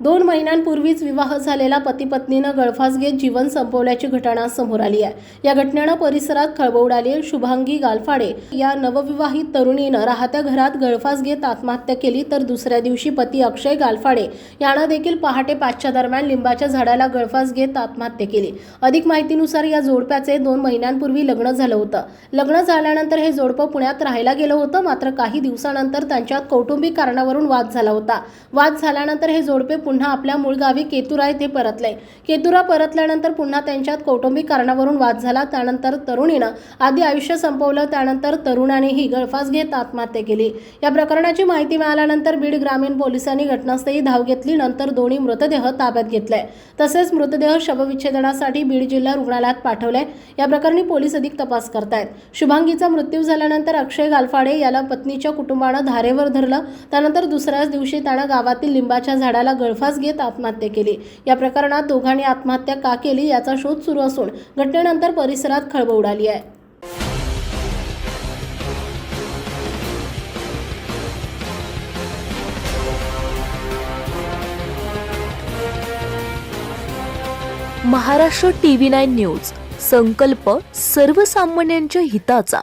दोन महिन्यांपूर्वीच विवाह झालेला पती पत्नीनं गळफास घेत जीवन संपवल्याची घटना समोर आली आहे. या घटनेनं परिसरात खळबळ उडाली आहे. शुभांगी गालफाडे या नवविवाहित तरुणीनं राहत्या घरात गळफास घेत आत्महत्या केली तर दुसऱ्या दिवशी पती अक्षय गालफाडे यानं देखील पहाटे पाचच्या दरम्यान लिंबाच्या झाडाला गळफास घेत आत्महत्या केली. अधिक माहितीनुसार या जोडप्याचे दोन महिन्यांपूर्वी लग्न झालं होतं. लग्न झाल्यानंतर हे जोडपं पुण्यात राहायला गेलं होतं मात्र काही दिवसानंतर त्यांच्यात कौटुंबिक कारणावरून वाद झाला होता. वाद झाल्यानंतर हे जोडपे पुन्हा आपल्या मूळ गावी केतुरा येथे परतले. केतुरा परतल्यानंतर पुन्हा त्यांच्यात कौटुंबिक कारणावरून वाद झाला. त्यानंतर तरुणीनं आधी आयुष्य संपवलं त्यानंतर तरुणानेही गळफास घेत आत्महत्या केली. या प्रकरणाची माहिती मिळाल्यानंतर बीड ग्रामीण पोलिसांनी घटनास्थळी धाव घेतली. नंतर दोन्ही मृतदेह ताब्यात घेतले. तसेच मृतदेह शवविच्छेदनासाठी बीड जिल्हा रुग्णालयात पाठवले. या प्रकरणी पोलीस अधिक तपास करतायत. शुभांगीचा मृत्यू झाल्यानंतर अक्षय गालफाडे याला पत्नीच्या कुटुंबानं धारेवर धरलं. त्यानंतर दुसऱ्याच दिवशी त्यानं गावातील लिंबाच्या झाडाला गळफास घेत आत्महत्या केली. या प्रकरणात दोघांनी आत्महत्या का केली याचा शोध सुरू असून घटनेनंतर परिसरात खळबळ उडाली आहे. Maharashtra T V nine news संकल्प सर्वसामान्यांच्या हिताचा.